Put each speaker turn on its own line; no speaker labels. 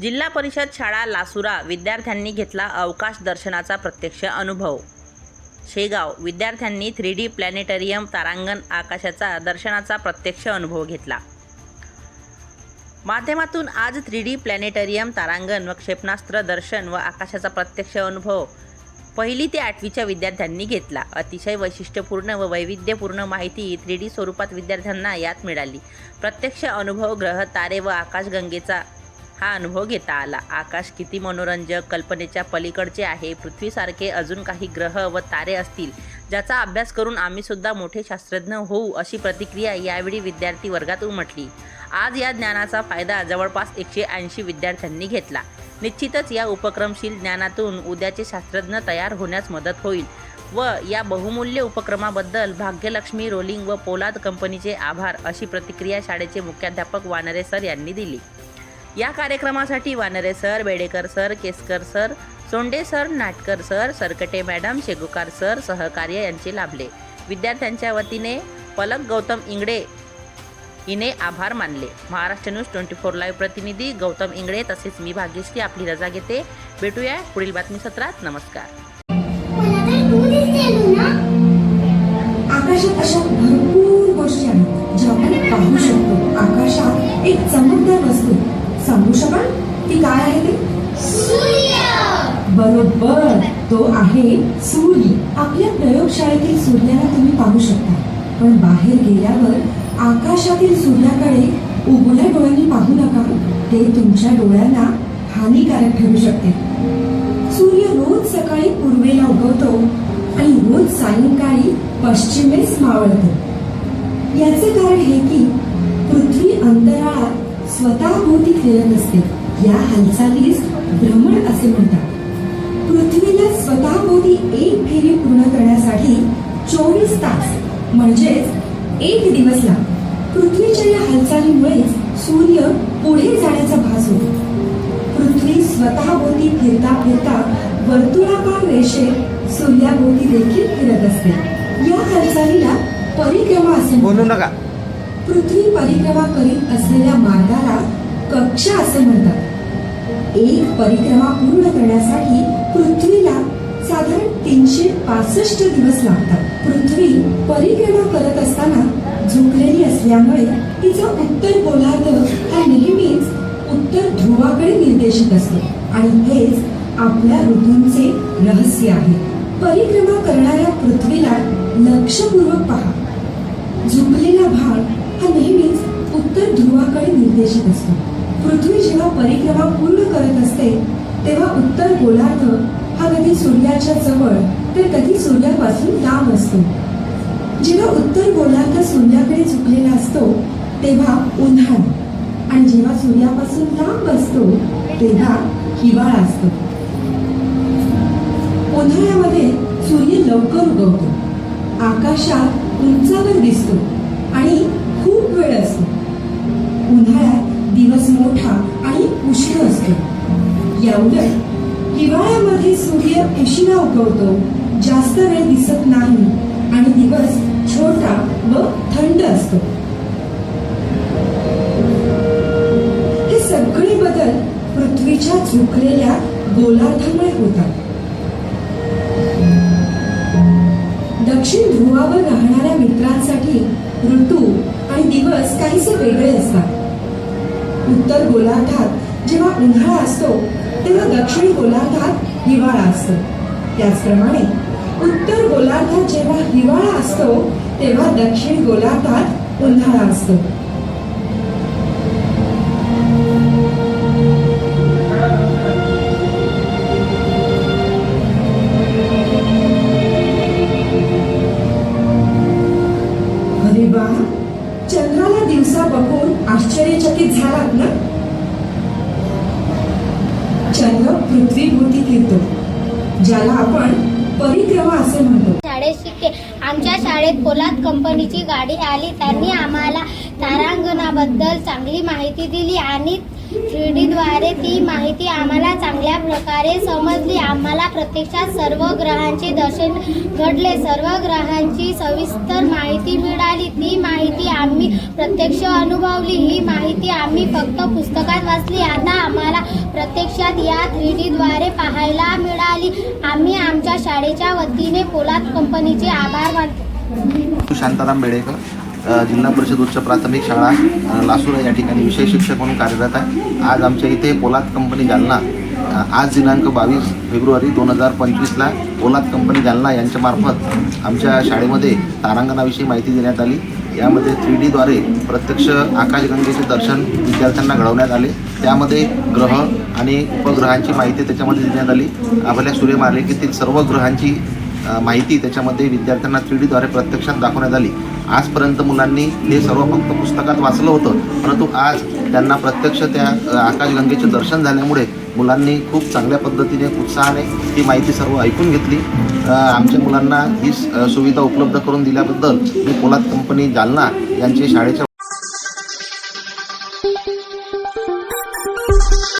जिल्हा परिषद शाळा लासुरा विद्यार्थ्यांनी घेतला अवकाश दर्शनाचा प्रत्यक्ष अनुभव. शेगाव विद्यार्थ्यांनी थ्री डी प्लॅनेटरियम तारांगण आकाशाचा दर्शनाचा प्रत्यक्ष अनुभव घेतला. माध्यमातून आज थ्री डी प्लॅनेटरियम तारांगण व क्षेपणास्त्र दर्शन व आकाशाचा प्रत्यक्ष अनुभव पहिली ते आठवीच्या विद्यार्थ्यांनी घेतला. अतिशय वैशिष्ट्यपूर्ण व वैविध्यपूर्ण माहिती थ्री डी स्वरूपात विद्यार्थ्यांना यात मिळाली. प्रत्यक्ष अनुभव ग्रह तारे व आकाशगंगेचा हा अनुभव घेता आला. आकाश किती मनोरंजक कल्पनेच्या पलीकडचे आहे. पृथ्वीसारखे अजून काही ग्रह व तारे असतील ज्याचा अभ्यास करून आम्ही सुद्धा मोठे शास्त्रज्ञ होऊ अशी प्रतिक्रिया यावेळी विद्यार्थी वर्गात उमटली आज या ज्ञानाचा फायदा जवळपास एकशे ऐंशी विद्यार्थ्यांनी घेतला. निश्चितच या उपक्रमशील ज्ञानातून उद्याचे शास्त्रज्ञ तयार होण्यास मदत होईल व या बहुमूल्य उपक्रमाबद्दल भाग्यलक्ष्मी रोलिंग व पोलाद कंपनीचे आभार अशी प्रतिक्रिया शाळेचे मुख्याध्यापक वानरे सर यांनी दिली. या कार्यक्रमासाठी Wanare sir Bedekar sir Keskar sir Sonde sir Natkar sir Sarkate madam Shegukar sir सहकार्य यांचे लाभले. विद्यार्थ्यांच्या वतीने पलक गौतम इंगडे हिने आभार मानले. Maharashtra news twenty four live प्रतिनिधी गौतम इंगडे तसेच मी भाग्यश्री आपली रजा घेते. भेटूया पुढील बातमी सत्रात नमस्कार
आकाशात अशा भरपूर गोष्टी आहेत ज्या आपण पाहू शकतो. आकाशात एक चमकदार वस्तू सांगू शकाल? की काय आहे ते?
सूर्य
बरोबर. तो आहे सूर्य. आपल्या प्रयोगशाळेतील सूर्याला तुम्ही पाहू शकता. पण बाहेर गेल्यावर आकाशातील सूर्याकडे उघड्या डोळ्यांनी पाहू नका. ते तुमच्या डोळ्यांना हानिकारक ठरू शकते. सूर्य रोज सकाळी पूर्वेला उगवतो आणि रोज सायंकाळी पश्चिमेस मावळतो. याचे कारण हे की पृथ्वी अंतराळात स्वतःभोवती फिरत असते या हालचालीस भ्रमण असे म्हणतात. पृथ्वीला स्वतःभोवती एक फेरी पूर्ण करण्यासाठी चोवीस तास म्हणजेच एक दिवस लागतो पृथ्वीच्या या हालचालीमुळेच सूर्य पुढे जाण्याचा भास होतो. पृथ्वी स्वतःभोवती फिरता फिरता वर्तुळाकार रेषेत सूर्याभोवती देखील फिरत असते. या हालचालीला परिक्रमा असे
बोलू नका.
पृथ्वी परिक्रमा करीत असलेल्या मार्गाला कक्षा असे म्हणतात. एक परिक्रमा पूर्ण करण्यासाठी पृथ्वीला साधारण तीनशे पासष्ट दिवस लागतात. पृथ्वी परिक्रमा करत असताना झुकलेली असल्यामुळे तिचा उत्तर गोलार्ध हा नेहमीच उत्तर ध्रुवाकडे निर्देशित असतो. आणि हेच आपल्या ऋतूंचे रहस्य आहे. परिक्रमा करणाऱ्या पृथ्वीला लक्षपूर्वक पहा. झुकलेला भाग हा नेहमीच उत्तर ध्रुवाकडे निर्देशित असतो. पृथ्वी जेव्हा परिक्रमा पूर्ण करत असते तेव्हा उत्तर गोलार्ध हा कधी सूर्याच्या जवळ तर कधी सूर्यापासून लांब असतो. जेव्हा उत्तर गोलार्ध सूर्याकडे झुकलेला असतो तेव्हा उन्हाळा. आणि जेव्हा सूर्यापासून लांब असतो तेव्हा हिवाळा असतो. उन्हाळ्यामध्ये सूर्य लवकर उगवतो. आकाशात उंचावर दिसतो आणि खूप वेळ असतो. उन्हाळ्यात दिवस मोठा आणि उशीर असतो. याउलट हिवाळ्यामध्ये सूर्य उशिरा उगवतो. जास्त वेळ दिसत नाही आणि दिवस छोटा व थंड असतो. हे सगळे बदल पृथ्वीच्या झुकलेल्या गोलार्धामुळे होतात. दक्षिण ध्रुवावर राहणाऱ्या मित्रांसाठी ऋतू दिवस काहीसे वेगळे असतात. उत्तर गोलार्धात जेव्हा उन्हाळा असतो तेव्हा दक्षिण गोलार्धात हिवाळा असतो. त्याचप्रमाणे उत्तर गोलार्धात जेव्हा हिवाळा असतो तेव्हा दक्षिण गोलार्धात उन्हाळा असतो. पृथ्वीभोवती फिरतो ज्याला आपण परिक्रमा असे म्हणतो.
शाळेत शिकते. आमच्या शाळेत पोलाद कंपनीची गाडी आली त्यांनी आम्हाला तारांगणाबद्दल चांगली माहिती दिली आणि थ्री डीद्वारे ती माहिती आम्हाला चांगल्या प्रकारे समजली. आम्हाला प्रत्यक्षात सर्व ग्रहांचे दर्शन घडले. सर्व ग्रहांची सविस्तर माहिती मिळाली. ती माहिती आम्ही प्रत्यक्ष अनुभवली. ही माहिती आम्ही फक्त पुस्तकात वाचली. आता आम्हाला प्रत्यक्षात या थ्री डीद्वारे पाहायला मिळाली. आम्ही आमच्या शाळेच्या वतीने पोलाद कंपनीचे आभार मानतो.
शांताराम बेडेकर. जिल्हा परिषद उच्च प्राथमिक शाळा लासूर या ठिकाणी विषय शिक्षक म्हणून कार्यरत आहे. आज आमच्या इथे पोलाद कंपनी जालना आज दिनांक बावीस फेब्रुवारी दोन हजार पंचवीसला पोलाद कंपनी जालना यांच्यामार्फत आमच्या शाळेमध्ये तारांगणाविषयी माहिती देण्यात आली. यामध्ये थ्री डीद्वारे प्रत्यक्ष आकाशगंगेचे दर्शन विद्यार्थ्यांना घडवण्यात आले. त्यामध्ये ग्रह आणि उपग्रहांची माहिती त्याच्यामध्ये देण्यात आली. आपल्या सूर्यमालिकेतील सर्व ग्रहांची माहिती त्याच्यामध्ये विद्यार्थ्यांना थ्री डीद्वारे प्रत्यक्षात दाखवण्यात आली. आजपर्यंत मुलांनी हे सर्व फक्त पुस्तकात वाचलं होतं. परंतु आज त्यांना प्रत्यक्ष त्या आकाशगंगेचे दर्शन झाल्यामुळे मुलांनी खूप चांगल्या पद्धतीने उत्साहाने ही माहिती सर्व ऐकून घेतली. आमच्या मुलांना ही स- सुविधा उपलब्ध करून दिल्याबद्दल मी पोलाद कंपनी जालना यांचे शाळेच्या